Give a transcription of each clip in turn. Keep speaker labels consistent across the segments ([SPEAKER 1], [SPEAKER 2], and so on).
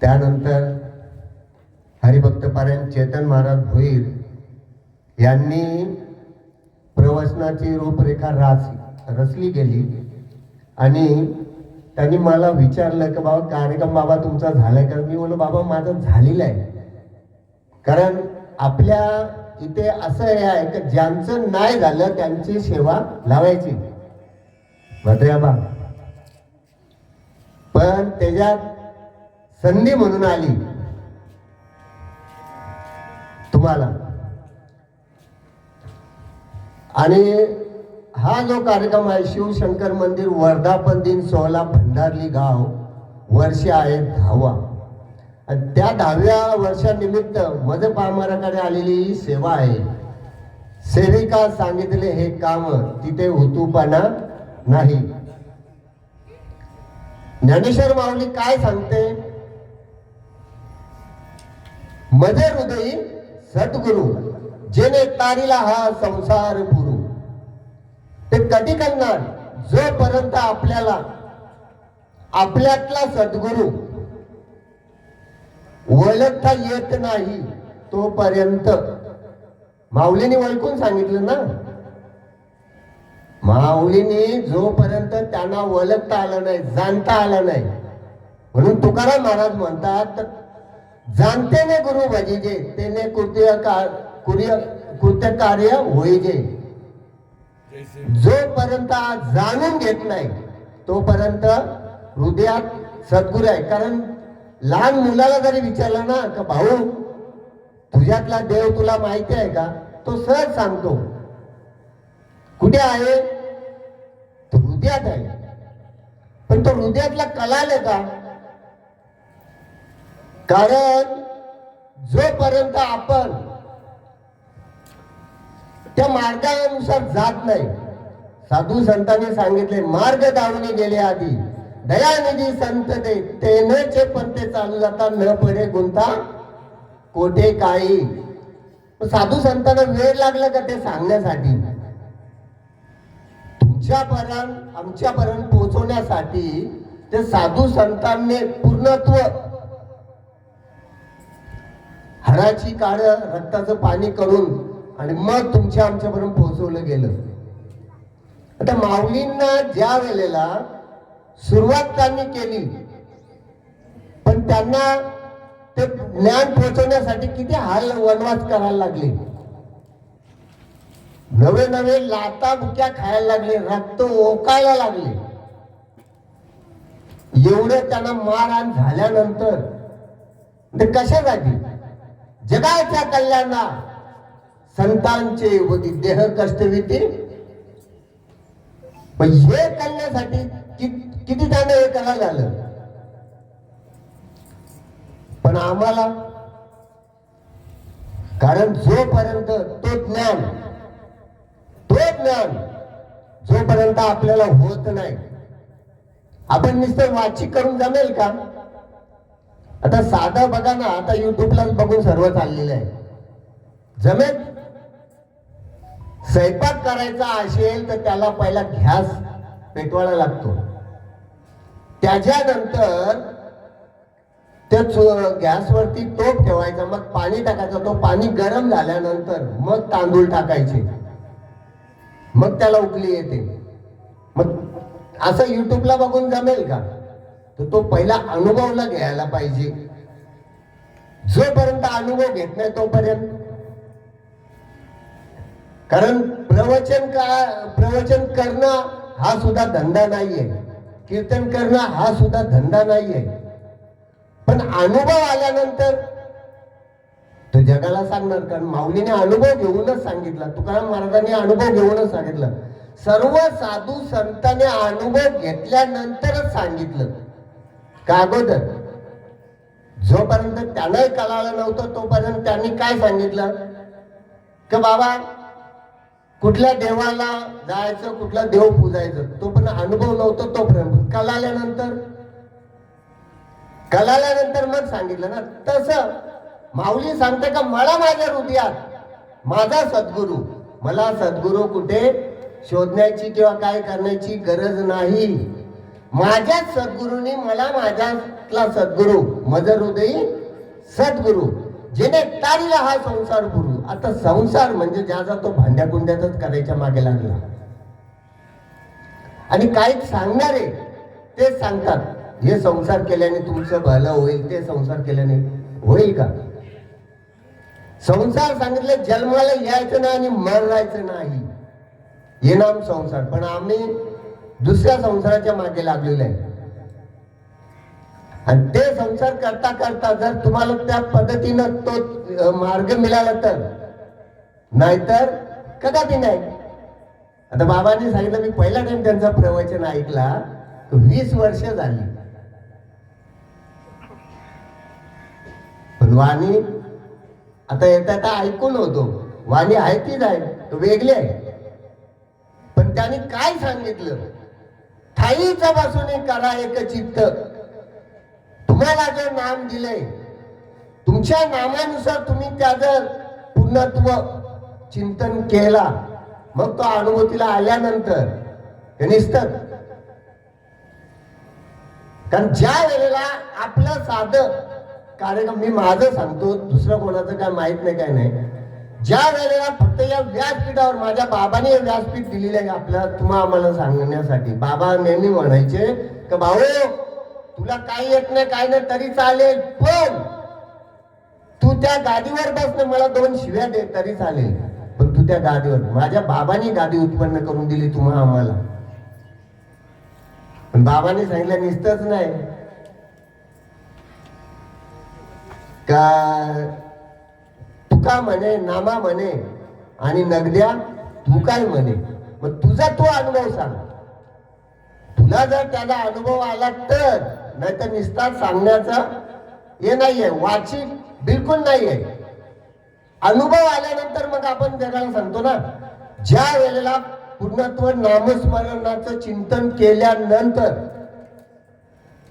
[SPEAKER 1] त्यानंतर हरिभक्त पारायण चेतन महाराज भोईर यांनी प्रवचनाची रूपरेखा रास रचली गेली. आणि त्यांनी मला विचारलं की बाबा कार्यक्रम बाबा तुमचा झालाय का? मी बोललो बाबा माझं झालेलं आहे. कारण आपल्या इथे असं हे आहे की ज्यांचं नाही झालं त्यांची सेवा लावायची. भद्र्याबा पण त्याच्यात संधी म्हणून आली. तुम्हाला. आणि हा जो कार्यक्रम आहे शिवशंकर मंदिर वर्धापन दिन सोहळा भंडारली गाव वर्ष आहे दहावा. आणि त्या दहाव्या वर्षानिमित्त मज पामाराकडे आलेली ही सेवा आहे. सेविका सांगितले हे काम तिथे हुतूपणा नाही. ज्ञानेश्वर माऊली काय सांगते? मजे हृदयी सद्गुरु जेने तारीला हा संसार पुरू. ते कधी करणार? जोपर्यंत आपल्याला आपल्यातला सद्गुरू ओळखता येत नाही तोपर्यंत. माऊलीने ओळखून सांगितलं ना? माऊलीने जोपर्यंत त्यांना ओळखता आलं नाही जाणता आलं नाही म्हणून तुकाराम महाराज म्हणतात जाणतेने गुरु भजीजे तेने कृत्य का- कुर्य- कृत्य कार्य होईजे जोपर्यंत जाणून घेत नाही तोपर्यंत हृदयात सद्गुरू आहे कारण लहान मुलाला जरी विचारलं ना का भाऊ तुझ्यातला देव तुला माहिती आहे का तो सहज सांगतो कुठे आहे तो हृदयात आहे पण तो हृदयातला कलाल का कारण जोपर्यंत आपण त्या मार्गानुसार जात नाही साधू संतांनी सांगितले मार्ग दावणे गेले आधी. दयानिधी संत दे तेनचे पण ते चालू जातात न पडे गुंता कोठे काही. साधू संतांना वेळ लागला का ते सांगण्यासाठी? तुमच्यापर्यंत आमच्यापर्यंत पोहोचवण्यासाठी ते साधू संतांनी पूर्णत्व हराची काळ रक्ताचं पाणी करून आणि मग तुमच्या आमच्यापर्यंत पोहोचवलं गेलं. आता माऊलींना ज्या वेळेला सुरुवात त्यांनी केली पण त्यांना ते ज्ञान पोहोचवण्यासाठी किती हाल वनवास करायला लागले. नवे नवे लाता बुक्या खायला लागले रक्त ओकायला लागले. एवढे त्यांना मारहाण झाल्यानंतर ते कशा जागी? जगाच्या कल्याणा संतांचे होती देह कष्टविती पण हे करण्यासाठी किती त्याने हे करायला झालं पण आम्हाला कारण जोपर्यंत तो ज्ञान तो ज्ञान जोपर्यंत आपल्याला होत नाही आपण नुसतं वाचिक करून जमेल का? आता साधा बघा ना आता युट्यूबलाच बघून सर्व चाललेलं आहे. जमेल? स्वयंपाक करायचा असेल तर त्याला पहिला गॅस पेटवायला लागतो. त्याच्यानंतर त्या गॅसवरती तोप ठेवायचा मग पाणी टाकायचं तो पाणी गरम झाल्यानंतर मग तांदूळ टाकायचे. मग त्याला उकली येते. मग असं युट्यूबला बघून जमेल का? तर तो पहिला अनुभवला घ्यायला पाहिजे. जोपर्यंत अनुभव घेत नाही तोपर्यंत. कारण प्रवचन का प्रवचन करणं हा सुद्धा धंदा नाहीये. कीर्तन करणं हा सुद्धा धंदा नाहीये. पण अनुभव आल्यानंतर तो जगाला सांगणार कारण माऊलीने अनुभव घेऊनच सांगितला तुकाराम महाराजांनी अनुभव घेऊनच सांगितलं. सर्व साधू संतांनी अनुभव घेतल्यानंतरच सांगितलं. का अगोदर? जोपर्यंत त्यांनाही कळालं नव्हतं तोपर्यंत त्यांनी काय सांगितलं? का बाबा कुठल्या देवाला जायचं कुठला देव पूजायचं तो पण अनुभव नव्हता तोपर्यंत. कळाल्यानंतर? कळाल्यानंतर मग सांगितलं ना तसं माऊली सांगते का मला माझ्या हृदयात माझा सद्गुरू मला सद्गुरू कुठे? शोधण्याची किंवा काय करण्याची गरज नाही. माझ्याच सद्गुरूंनी मला माझ्यातला सद्गुरू मजर हृदयी सद्गुरू जेणे तारीला हा संसार गुरु आता संसार म्हणजे ज्याचा तो भांड्या कुंड्यातच करायच्या मागे लागला. आणि काही सांगणारे ते सांगतात. हे संसार केल्याने तुमचं भलं होईल ते संसार केल्याने होईल का? संसार सांगितलं जन्माला यायचं नाही आणि मरायचं नाही. हे नाम संसार. पण आम्ही दुसऱ्या संसाराच्या मागे लागलेलं आहे. आणि ते संसार करता करता जर तुम्हाला त्या पद्धतीनं तो मार्ग मिळाला तर नाहीतर कदापि नाही. आता बाबांनी सांगितलं मी पहिला टाइम त्यांचा प्रवचन ऐकला वीस वर्ष झाली. पण वाणी आता येता आता ऐकून होतो. वाणी आहे तीच आहे वेगळी आहे. पण त्यांनी काय सांगितलं? ठाईच्या पासून करा एक चित्त. तुम्हाला जे नाम दिलंय तुमच्या नामानुसार तुम्ही त्याचं पूर्णत्व चिंतन केला. मग तो अनुभूतीला आल्यानंतर ते निसतं. कारण ज्या वेळेला आपलं साधं कार्यक्रम मी माझं सांगतो दुसरं कोणाचं काय माहीत नाही काय नाही. ज्या वेळेला फक्त या व्यासपीठावर माझ्या बाबाने व्यासपीठ दिलेलं आहे आपल्या तुम्हा आम्हाला सांगण्यासाठी. बाबा नेहमी म्हणायचे का भाऊ तुला काही येत नाही काय नाही तरी चालेल पण तू त्या गादीवर बसणं मला दोन शिव्या दे तरी चालेल. पण तू त्या गादीवर माझ्या बाबांनी गादी उत्पन्न करून दिली तुम्हा आम्हाला. पण बाबांनी सांगितलं निसतच नाही. का तुका म्हणे नामा म्हणे आणि नगद्या तू काय म्हणे. मग तुझा तो अनुभव सांग. तुला जर त्याचा अनुभव आला तर नाही तर निस्तार सांगण्याचा हे नाहीये वाचिक बिलकुल नाहीये. अनुभव आल्यानंतर मग आपण जगाला सांगतो ना ज्या वेळेला पूर्णत्व नामस्मरणाचं चिंतन केल्यानंतर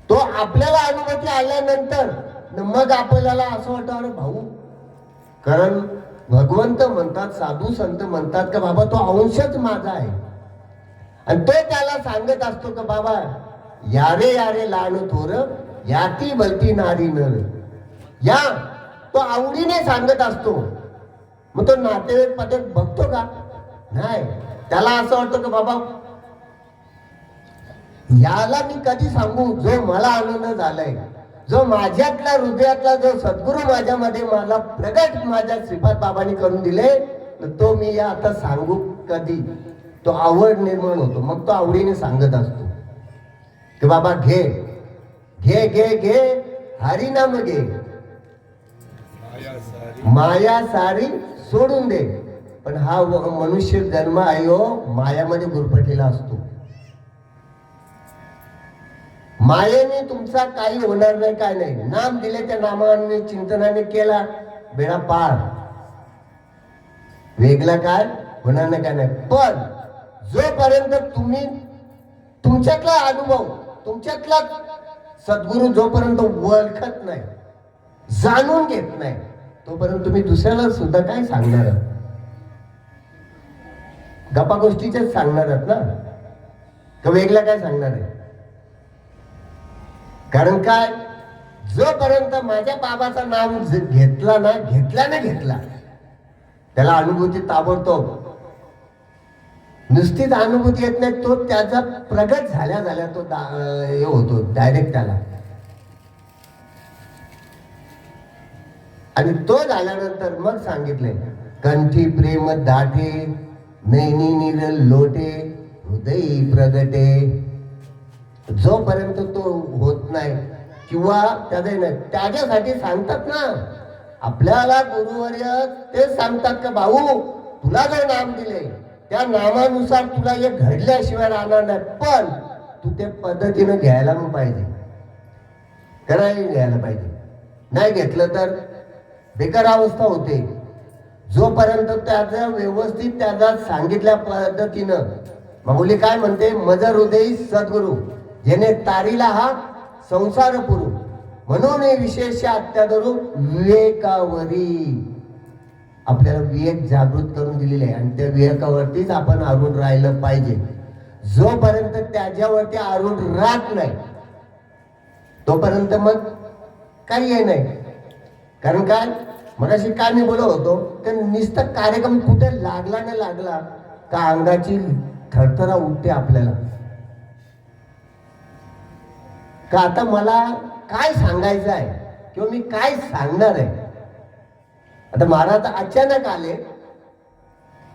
[SPEAKER 1] तो आपल्याला अनुभूती आल्यानंतर न मग आपल्याला असं वाटतं अरे भाऊ कारण भगवंत म्हणतात साधू संत म्हणतात का बाबा तो अंशच माझा आहे. आणि तो त्याला सांगत असतो का बाबा यारे यारे लहान थोर याती भलती नारी नर. या तो आवडीने सांगत असतो. मग तो नातेवाईक पदक बघतो का? नाही. त्याला असं वाटतं का बाबा याला मी कधी सांगू? जो मला आनंद झालाय. जो माझ्यातला हृदयातला जो सद्गुरू माझ्यामध्ये मला प्रगट माझ्या श्रीपाद बाबांनी करून दिले तर तो मी या आता सांगू कधी. तो आवड निर्माण होतो. मग तो आवडीने सांगत असतो. की बाबा घे. घे घे घे. हरिनाम घे. माया सारी सोडून दे. पण हा मनुष्य जन्म आयो मायामध्ये गुरफटलेला असतो. मायेने तुमचा काही होणार नाही काय नाही. नाम दिले त्या नामाने चिंतनाने केला. बेडा पार. वेगळा काय? होणार नाही काय नाही. पण जोपर्यंत तुम्ही तुमच्यातला अनुभव तुमच्यातला सद्गुरू जोपर्यंत ओळखत नाही जाणून घेत नाही तोपर्यंत तुम्ही दुसऱ्याला सुद्धा काय सांगणार आहात? गप्पा गोष्टीच्याच सांगणार आहात ना? का वेगळ्या काय सांगणार आहे? कारण काय? जोपर्यंत माझ्या बाबाचं नाम घेतला ना घेतला ना घेतला त्याला अनुभूती ताबडतोब. नुसतीच अनुभूती येत नाही तो त्याचा प्रगत झाल्या झाल्या तो दा- हे होतो डायरेक्ट त्याला. आणि तो झाल्यानंतर मग सांगितले कंठी प्रेम दाठे नैनी निर लोटे हृदयी प्रगटे. जोपर्यंत तो होत नाही किंवा त्याचे नाही त्याच्यासाठी सांगतात ना. आपल्याला गुरुवर्य ते सांगतात का भाऊ तुला जो नाम दिले त्या नामानुसार तुला हे घडल्याशिवाय राहणार नाही पण तू ते पद्धतीनं घ्यायला मग पाहिजे. करायला घ्यायला पाहिजे. नाही घेतलं तर बेकार अवस्था होते. जोपर्यंत त्याचं व्यवस्थित त्याला सांगितल्या पद्धतीनं. माऊली काय म्हणते? मजर हृदयी सद्गुरू. जेणे तारीला हा संसार पुरू म्हणून हे विशेष अत्याधरू विवेकावरी आपल्याला विवेक जागृत करून दिलेले आहे आणि त्या विवेकावरतीच आपण आवरून राहिलं पाहिजे जोपर्यंत त्याच्यावरती आरूढ राहत नाही तोपर्यंत मग काही हे नाही कारण काय मगाशी काय मी बोलत होतो तर नुसतं कार्यक्रम कुठे लागला ना लागला का अंगाची थरथरा उठते आपल्याला का आता मला काय सांगायचं आहे? किंवा मी काय सांगणार आहे? आता महाराज अचानक आले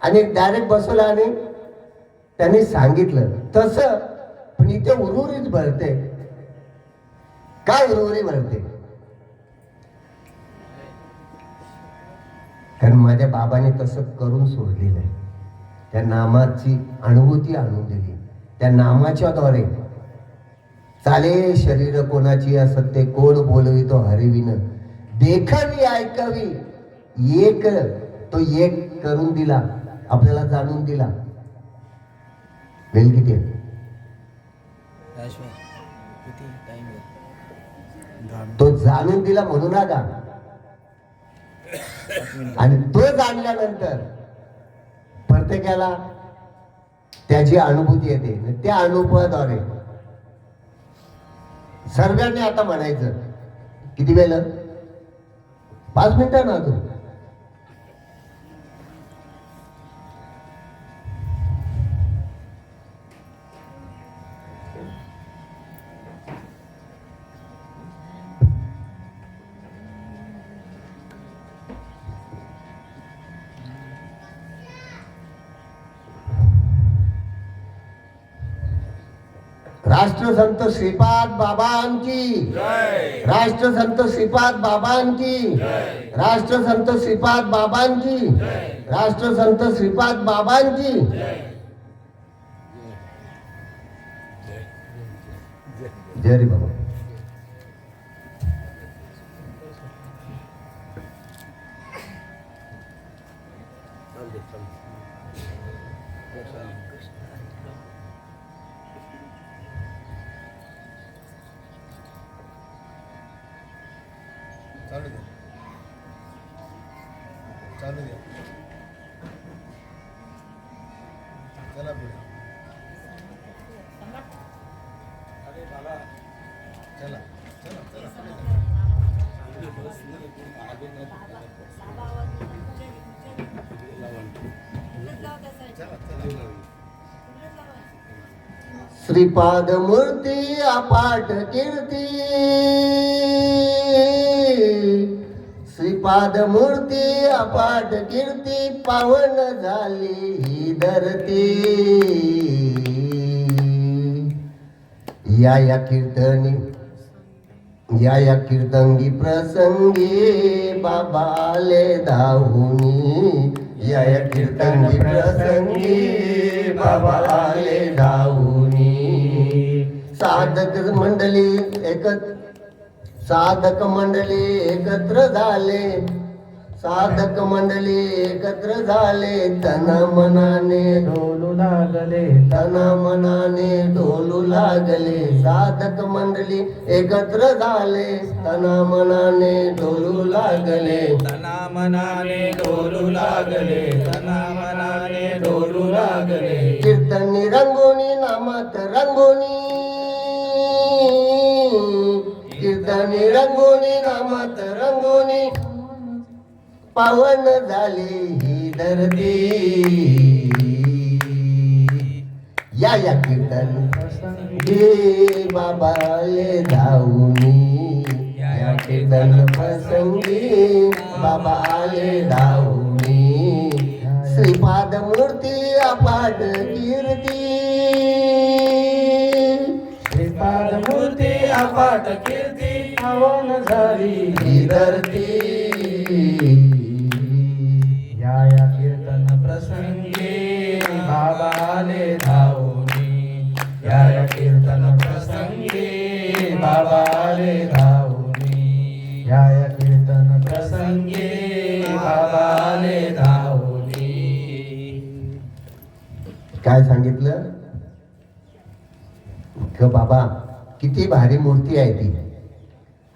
[SPEAKER 1] आणि डायरेक्ट बसवला आणि त्यांनी सांगितलं तसं पण इथे उर्वरित भरते. काय उरुरी भरते? कारण माझ्या बाबाने तसं करून सोडलेलं आहे. त्या नामाची अनुभूती आणून दिली. त्या नामाच्या द्वारे चाले शरीर कोणाची असत ते कोण बोलवितो हरिविन देखावी ऐकावी. एक तो एक करून दिला. आपल्याला जाणून दिला. वेळ किती तो जाणून दिला म्हणू नका. आणि तो जाणल्यानंतर प्रत्येकाला त्याची अनुभूती येते. त्या अनुभवाद्वारे सर्वांनी आता म्हणायचं. किती वेळ पाच मिनिटं ना अजून? राष्ट्रसंत श्रीपाद बाबांची. राष्ट्रसंत श्रीपाद बाबांची. राष्ट्रसंत श्रीपाद बाबांची. राष्ट्रसंत श्रीपाद बाबांची. श्रीपाद मूर्ती अपाट कीर्ती. श्रीपाद मूर्ती अपाट कीर्ती पावन झाली ही धरती. या या कीर्तनी या या कीर्तंगी प्रसंगी बाबाले धावुनी या या कीर्तंगी प्रसंगी बाबाले धावुनी साधक मंडळी एकत्र साधक मंडळी एकत्र झाले. साधक मंडळी एकत्र झाले. तन मनाने
[SPEAKER 2] डोलू लागले.
[SPEAKER 1] तन मनाने डोलू लागले. साधक मंडळी एकत्र झाले. तन मनाने डोलू लागले.
[SPEAKER 2] तना मनाने डोलू लागले. तना मनाने डोलू लागले.
[SPEAKER 1] कीर्तनी रंगोनी नामात रंगोनी. कीर्तनी रंगोनी नामात रंगोनी. पावन झाली ही धरती. या या कीर्तन. हे बाबाले धावणी या. कीर्तन प्रसंगी बाबाले धावणी श्रीपाद मूर्ती अपाट कीर्ती.
[SPEAKER 2] श्रीपाद मूर्ती अपाट कीर्ती पावन झाली
[SPEAKER 1] ही धरती.
[SPEAKER 2] संगे धावली.
[SPEAKER 1] काय सांगितलं? ग बाबा किती भारी मूर्ती आहे ती.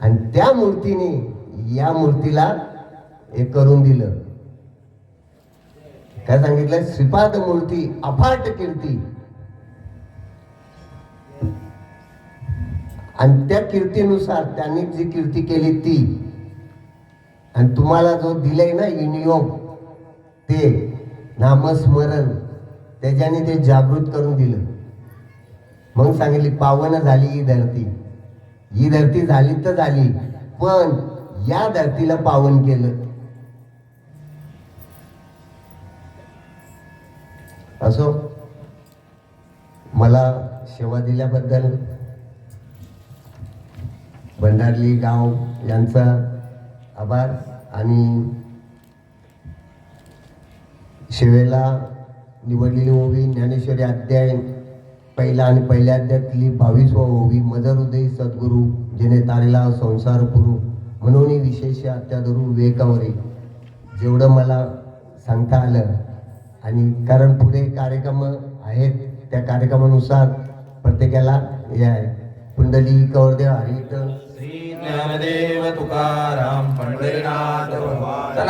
[SPEAKER 1] आणि त्या मूर्तीने या मूर्तीला हे करून दिलं. काय सांगितलं? श्रीपाद मूर्ती अफाट कीर्ती. आणि त्या कीर्तीनुसार त्यांनी जी कीर्ती केली ती आणि तुम्हाला जो दिलंय ना विनियोग ते नामस्मरण त्याच्याने ते जागृत करून दिलं. मग सांगितली पावन झाली ही धरती. ही धरती झाली तर झाली पण या धरतीला पावन केलं. असो मला सेवा दिल्याबद्दल भंडारली गाव यांचा आभार. आणि सेवेला निवडलेली ओवी ज्ञानेश्वरी अध्याय पहिला आणि पहिल्या अध्यायातली बावीसवा ओवी मदर उदय सद्गुरू जेणे तारेला संसार पुरू. म्हणून विशेष अत्याधरू विवेकावरी जेवढं मला सांगता आलं आणि कारण पुढे कार्यक्रम आहेत त्या कार्यक्रमानुसार प्रत्येकाला हे आहे कुंडली कौरदेव
[SPEAKER 2] हरित ज्ञानदेव तुकाराम पंढरीनाथ भगवान.